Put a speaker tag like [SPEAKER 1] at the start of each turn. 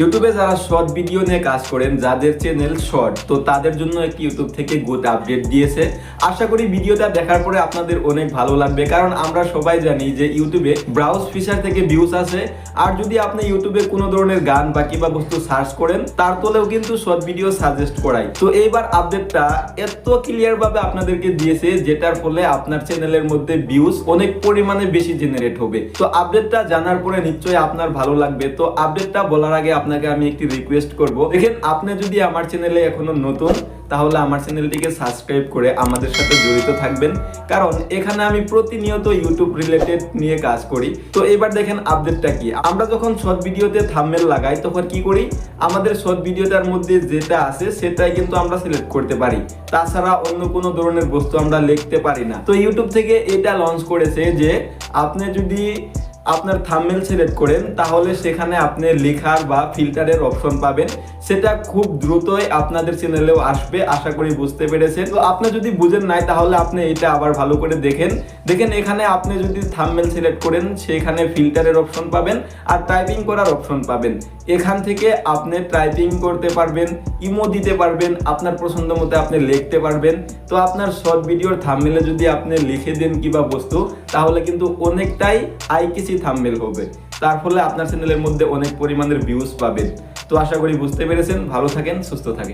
[SPEAKER 1] ইউটিউবে যারা short video নিয়ে কাজ করেন, যাদের চ্যানেল শর্ট তো তাদের জন্য একটি ইউটিউব থেকে গুড আপডেট দিয়েছে। আশা করি ভিডিওটা দেখার পরে আপনাদের অনেক ভালো লাগবে, কারণ আমরা সবাই জানি যে ইউটিউবে ব্রাউজ ফিচার থেকে ভিউজ আসে। আর যদি আপনি ইউটিউবে কোনো ধরনের গান বা কিবা বস্তু সার্চ করেন, তার তলেও কিন্তু শর্ট ভিডিও সাজেস্ট করাই। তো এইবার আপডেটটা এত ক্লিয়ার ভাবে আপনাদেরকে দিয়েছে, যেটার ফলে আপনার চ্যানেলের মধ্যে ভিউজ অনেক পরিমাণে বেশি জেনারেট হবে। তো আপডেটটা জানার পরে নিশ্চয়ই আপনার ভালো লাগবে। তো আপডেটটা বলার আগে আপনাকে আমি একটি রিকোয়েস্ট করব। দেখেন, আপনি যদি আমার চ্যানেলে এখনও নতুন, তাহলে আমার চ্যানেলটিকে সাবস্ক্রাইব করে আমাদের সাথে জড়িত থাকবেন। কারণ এখানে আমি প্রতিনিয়ত ইউটিউব রিলেটেড নিয়ে কাজ করি। তো এবার দেখেন আপডেটটা কি? আমরা যখন শর্ট ভিডিওতে থাম্বনেল লাগাই, তখন কি করি? আমাদের শর্ট ভিডিওটার মধ্যে যেটা আছে, সেটাই কিন্তু আমরা সিলেক্ট করতে পারি। তাছাড়া অন্য কোনো ধরনের বস্তু আমরা লিখতে পারি না। তো ইউটিউব থেকে এটা লঞ্চ করেছে যে, আপনি যদি আপনার থামমেল সিলেক্ট করেন তাহলে সেখানে আপনি লেখার বা ফিল্টারের অপশন পাবেন। সেটা খুব দ্রুতই আপনাদের চ্যানেলেও আসবে, আশা করি বুঝতে পেরেছেন। তো আপনি যদি বুঝেন নাই, তাহলে আপনি এটা আবার ভালো করে দেখেন। দেখেন, এখানে আপনি যদি থাম্বনেল সিলেক্ট করেন, সেখানে ফিল্টারের অপশন পাবেন আর টাইপিং করার অপশন পাবেন। এখান থেকে আপনি টাইপিং করতে পারবেন ইমো দিতে পারবেন, আপনার পছন্দ মতো আপনি লিখতে পারবেন। তো আপনার শর্ট ভিডিওর থাম্বনেলে যদি আপনি লিখে দেন কিবা বস্তু, তাহলে কিন্তু অনেকটাই আইকিসি থাম্বনেল হবে। তার ফলে আপনার চ্যানেলের মধ্যে অনেক পরিমাণের ভিউজ পাবেন। তো আশা করি বুঝতে পেরেছেন। ভালো থাকেন সুস্থ থাকেন।